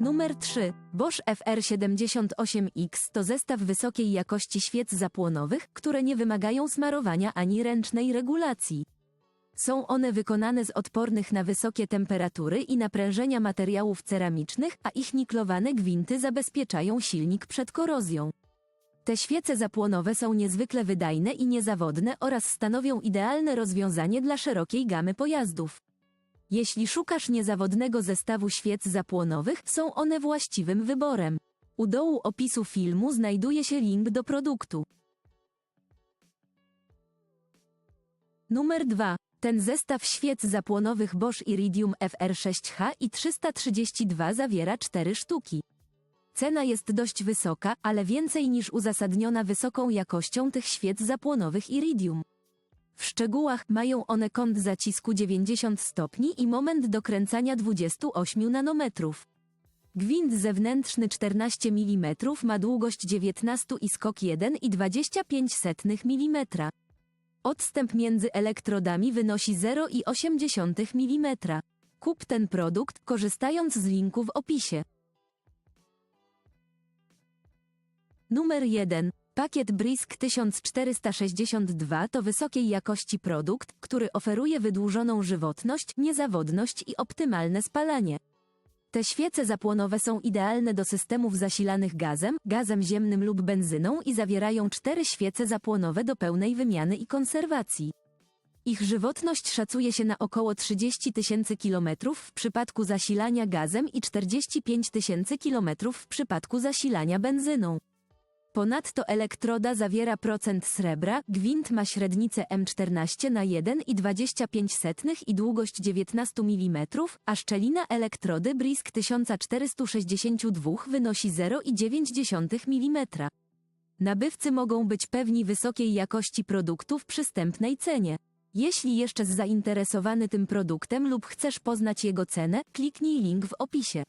Numer 3. Bosch FR78X to zestaw wysokiej jakości świec zapłonowych, które nie wymagają smarowania ani ręcznej regulacji. Są one wykonane z odpornych na wysokie temperatury i naprężenia materiałów ceramicznych, a ich niklowane gwinty zabezpieczają silnik przed korozją. Te świece zapłonowe są niezwykle wydajne i niezawodne oraz stanowią idealne rozwiązanie dla szerokiej gamy pojazdów. Jeśli szukasz niezawodnego zestawu świec zapłonowych, są one właściwym wyborem. U dołu opisu filmu znajduje się link do produktu. Numer 2. Ten zestaw świec zapłonowych Bosch Iridium FR6H i 332 zawiera 4 sztuki. Cena jest dość wysoka, ale więcej niż uzasadniona wysoką jakością tych świec zapłonowych Iridium. W szczegółach mają one kąt zacisku 90 stopni i moment dokręcania 28 nanometrów. Gwint zewnętrzny 14 mm ma długość 19 i skok 1,25 mm. Odstęp między elektrodami wynosi 0,8 mm. Kup ten produkt, korzystając z linku w opisie. Numer 1. Pakiet Brisk 1462 to wysokiej jakości produkt, który oferuje wydłużoną żywotność, niezawodność i optymalne spalanie. Te świece zapłonowe są idealne do systemów zasilanych gazem, gazem ziemnym lub benzyną i zawierają cztery świece zapłonowe do pełnej wymiany i konserwacji. Ich żywotność szacuje się na około 30 tysięcy kilometrów w przypadku zasilania gazem i 45 tysięcy kilometrów w przypadku zasilania benzyną. Ponadto elektroda zawiera procent srebra, gwint ma średnicę M14 na 1,25 i długość 19 mm, a szczelina elektrody Brisk 1462 wynosi 0,9 mm. Nabywcy mogą być pewni wysokiej jakości produktu w przystępnej cenie. Jeśli jeszcze zainteresowany tym produktem lub chcesz poznać jego cenę, kliknij link w opisie.